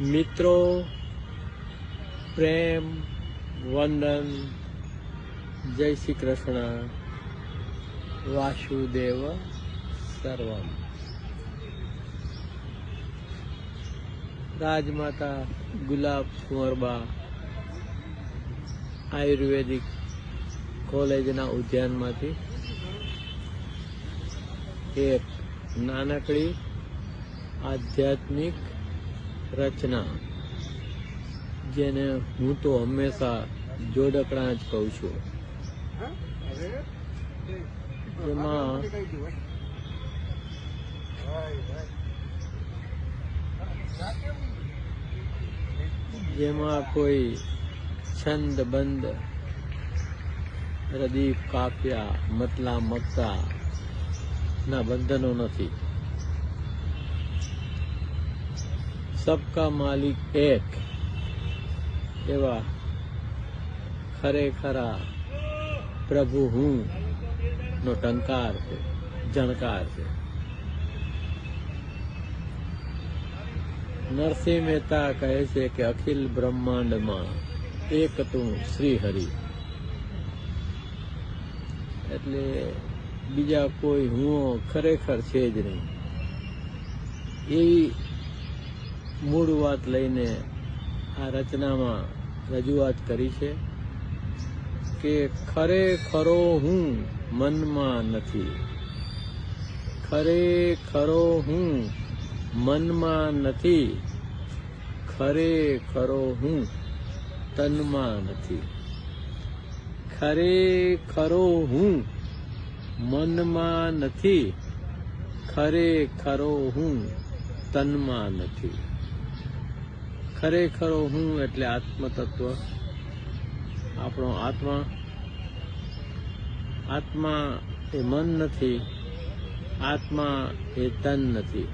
મિત્રો, પ્રેમ, વંદન, જય શ્રી કૃષ્ણ, વાસુદેવ સર્વમ. રાજમાતા ગુલાબ કુંવરબા આયુર્વેદિક કોલેજના ઉદ્યાનમાંથી એક નાનકડી આધ્યાત્મિક રચના. જેને હું તો હંમેશા જોડકણા જ કહું છું. એમાં જેમાં કોઈ છંદ બંધ રદીફ કાપ્યા મતલા મકતા ના બંધનો નથી. સબકા માલિક એક એવા ખરેખરા પ્રભુ હું નો ટંકાર છે જણકાર છે નરસિંહ મહેતા કહે છે કે અખિલ બ્રહ્માંડમાં એક તું શ્રી હરિ એટલે બીજા કોઈ હું ખરેખર છે જ નહીં એવી મૂળ વાત લઈને આ રચનામાં રજૂઆત કરી છે કે ખરેખરો હું મનમાં નથી. ખરેખરો હું મનમાં નથી. ખરેખરો હું તનમાં નથી. ખરેખરો હું મનમાં નથી. ખરેખરો હું તનમાં નથી. ખરેખરો હું એટલે આત્મતત્વ. આપણો આત્મા આત્મા એ મન નથી, આત્મા એ તન નથી.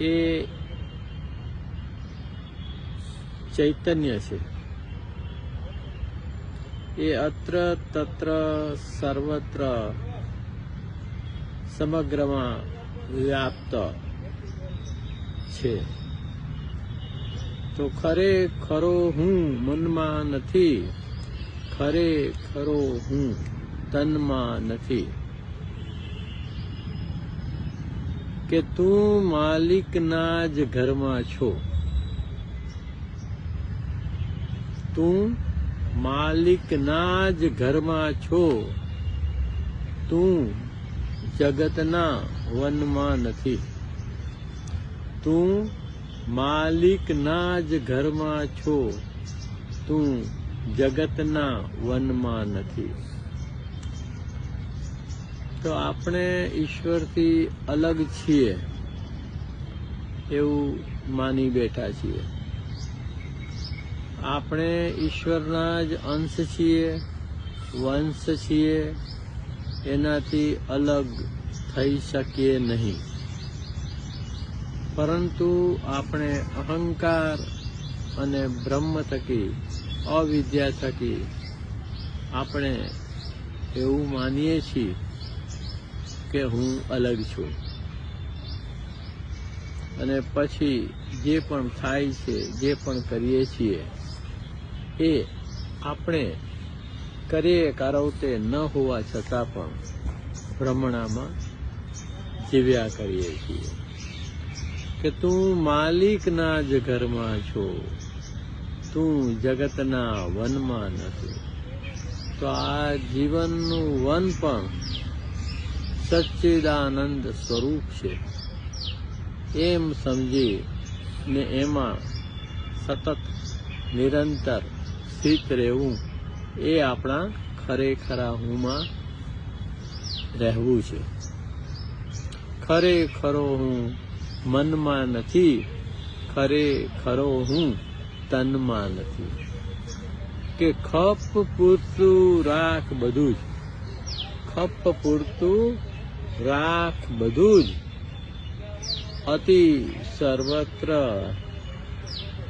એ ચૈતન્ય છે. એ અત્ર તત્ર સર્વત્ર સમગ્રમાં વ્યાપ્ત છે. તો ખરે ખરો હું મનમાં નથી. ખરે ખરો હું તનમાં નથી. કે તું માલિકના જ ઘરમાં છો. તું માલિકના જ ઘરમાં છો. તું જગતના વનમાં નથી. તું માલિકના જ ઘરમાં છો. તું જગતના વનમાં નથી. તો આપણે ઈશ્વરથી અલગ છીએ એવું માની બેઠા છીએ. આપણે ઈશ્વરના જ અંશ છીએ, વંશ છીએ, એનાથી અલગ થઈ શકીએ નહીં. પરંતુ આપણે અહંકાર અને બ્રહ્મ થકી, અવિદ્યા થકી આપણે એવું માનીએ છીએ કે હું અલગ છું. અને પછી જે પણ થાય છે, જે પણ કરીએ છીએ, એ આપણે કરીએ કારવતે ન હોવા છતાં પણ ભ્રમણામાં જીવ્યા કરીએ છીએ. કે તું માલિકના જ ઘરમાં છો. તું જગતના વનમાં નથી. તો આ જીવનનું વન પણ સચ્ચિદાનંદ સ્વરૂપ છે. એમ સમજી ને એમાં સતત નિરંતર સ્થિત રહેવું એ આપણા ખરેખરા હુંમાં રહેવું છે. ખરેખરો હું મનમાં નથી ખરેખરો હું તનમાં નથી કે ખપ પૂરતું રાખ બધું જ. ખપ પૂરતું રાખ બધું જ. અતિ સર્વત્ર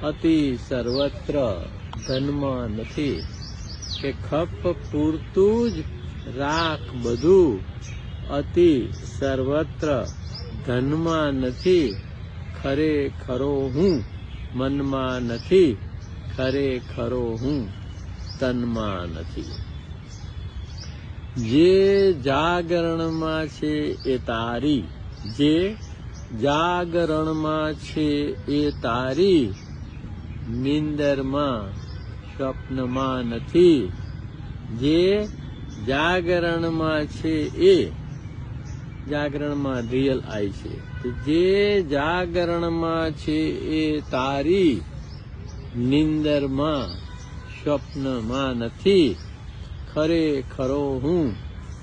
અતિ સર્વત્ર ધનમાં નથી કે ખપ પૂરતું જ રાખ બધું, અતિ સર્વત્ર ધનમાં નથી ખરેખરો હું. મનમાં નથી ખરેખરો હું. તનમાં નથી. જે જાગરણમાં છે એ તારી. જે જાગરણમાં છે એ તારી. નિંદરમાં, સ્વપ્નમાં નથી. જે જાગરણમાં છે એ જાગરણમાં રિયલ આઈ છે. જે જાગરણમાં છે એ તારી નિંદરમાં, સ્વપ્નમાં નથી. ખરેખરો હું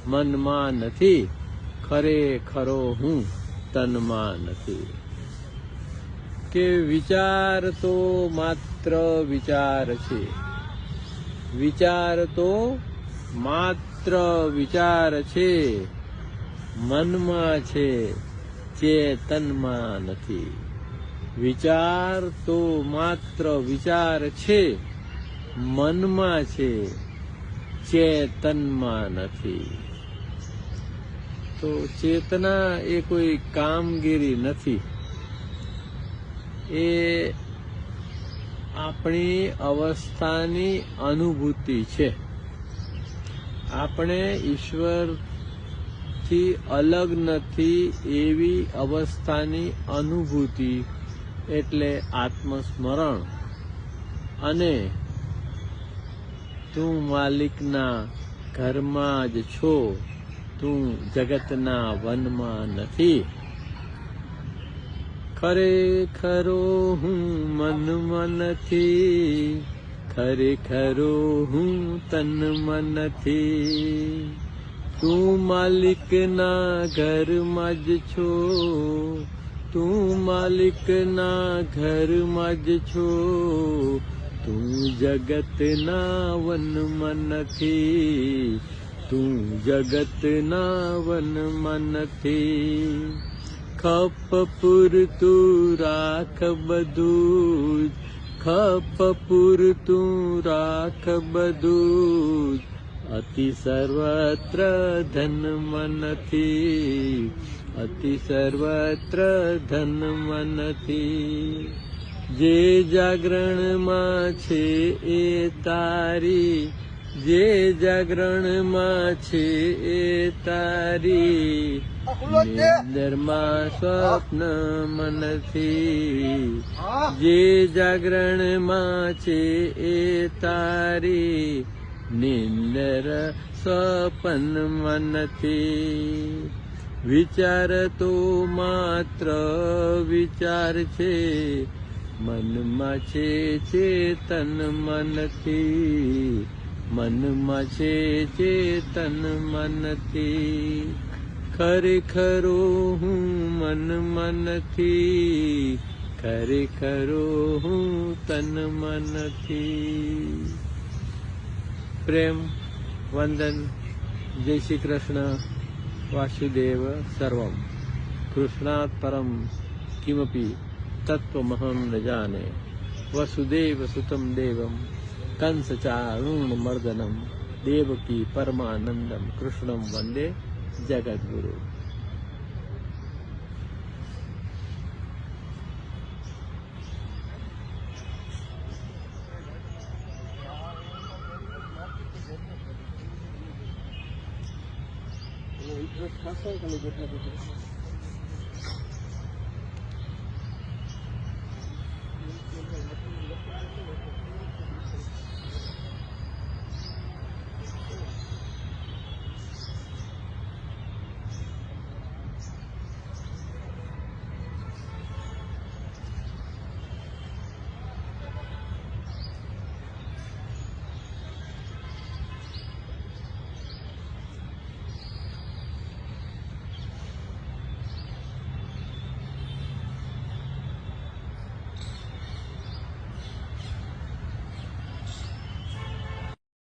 મનમાં નથી. ખરેખરો હું તનમાં નથી. કે વિચાર તો માત્ર વિચાર છે. વિચાર તો માત્ર વિચાર છે. મનમાં છે, ચેતનમાં નથી. વિચાર તો માત્ર વિચાર છે, મનમાં છે, ચેતનમાં નથી. તો ચેતના એ કોઈ કામગીરી નથી. એ આપણી અવસ્થાની અનુભૂતિ છે. આપણે ઈશ્વરથી અલગ નથી એવી અવસ્થાની અનુભૂતિ એટલે આત્મસ્મરણ. અને તું માલિકના ઘરમાં જ છો, તું જગતના વનમાં નથી. ખરેખરો હું મનમાં નથી ખરેખરો હું તનમાં નથી तू मालिक ना घर मज छो तू मालिक ना घर मज छो। तू जगत ना वन मन थी तू जगत ना वन मन थी। कपुर तू राख बदूज कप तू राख बदूज। અતિ સર્વત્ર ધન મનથી અતિ સર્વત્ર ધન મનથી જે જાગરણમાં છે એ તારી જે જાગરણમાં છે એ તારી નિંદરમાં સ્વપ્ન મનથી જે જાગરણમાં છે એ તારી નિંદર સપન મનથી. વિચાર તો માત્ર વિચાર છે. મનમાં છે ચેતન મનથી. મનમાં છે ચેતન મનથી. ખરેખરો હું મન મનથી. ખરેખરો હું તન નથી પ્રેમ વંદન જય શ્રી કૃષ્ણ વાસુદેવ સર્વમ કૃષ્ણાત પરમ કિમપી તત્વમહમ ન જાને વસુદેવ સુતમ દેવમ કંસ ચારુણ મર્દનમ દેવકી પરમાનંદમ કૃષ્ણમ વંદે જગદગુરુ Gracias.